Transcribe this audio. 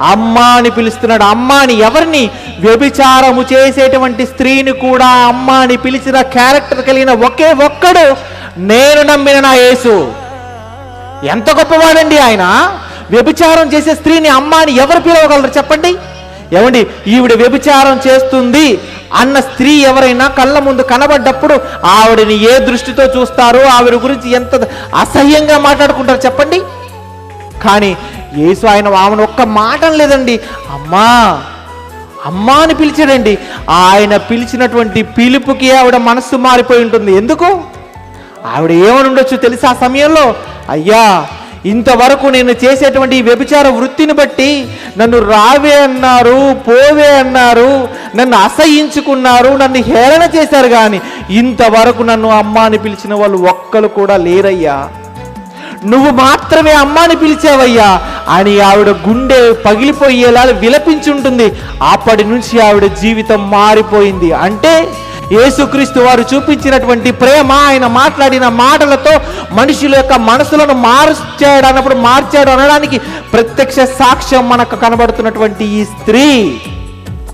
అమ్మ అని పిలుస్తున్నాడు. అమ్మ అని ఎవరిని? వ్యభిచారము చేసేటువంటి స్త్రీని కూడా అమ్మ అని పిలిచిన క్యారెక్టర్ కలిగిన ఒకే ఒక్కడు నేను నమ్మిన నా యేసు. ఎంత గొప్పవాడండి ఆయన? వ్యభిచారం చేసే స్త్రీని అమ్మ అని ఎవరు పిలవగలరు చెప్పండి? ఏమండి ఈవిడ వ్యభిచారం చేస్తుంది అన్న స్త్రీ ఎవరైనా కళ్ళ ముందు కనబడ్డప్పుడు ఆవిడని ఏ దృష్టితో చూస్తారో ఆవిడ గురించి ఎంత అసహ్యంగా మాట్లాడుకుంటారు చెప్పండి. కానీ యేసు ఆయన ఆమెను ఒక్క మాట లేదండి. అమ్మా అమ్మా అని పిలిచాడండి. ఆయన పిలిచినటువంటి పిలుపుకి ఆవిడ మనస్సు మారిపోయి ఉంటుంది. ఎందుకు? ఆవిడ ఏమని ఉండొచ్చు తెలుసా ఆ సమయంలో? అయ్యా ఇంతవరకు నేను చేసేటువంటి ఈ వ్యభిచార వృత్తిని బట్టి నన్ను రావే అన్నారు పోవే అన్నారు నన్ను అసహించుకున్నారు నన్ను హేళన చేశారు కానీ ఇంతవరకు నన్ను అమ్మ అని పిలిచిన వాళ్ళు ఒక్కరు కూడా లేరయ్యా. నువ్వు మాత్రమే అమ్మాని పిలిచావయ్యా. అని ఆవిడ గుండె పగిలిపోయేలా విలపించుంటుంది అప్పటి నుంచి ఆవిడ జీవితం మారిపోయింది. అంటే యేసుక్రీస్తు వారు చూపించినటువంటి ప్రేమ ఆయన మాట్లాడిన మాటలతో మనుషుల యొక్క మనసులను మార్చాడు అన్నప్పుడు మార్చాడు అనడానికి ప్రత్యక్ష సాక్ష్యం మనకు కనబడుతున్నటువంటి ఈ స్త్రీ.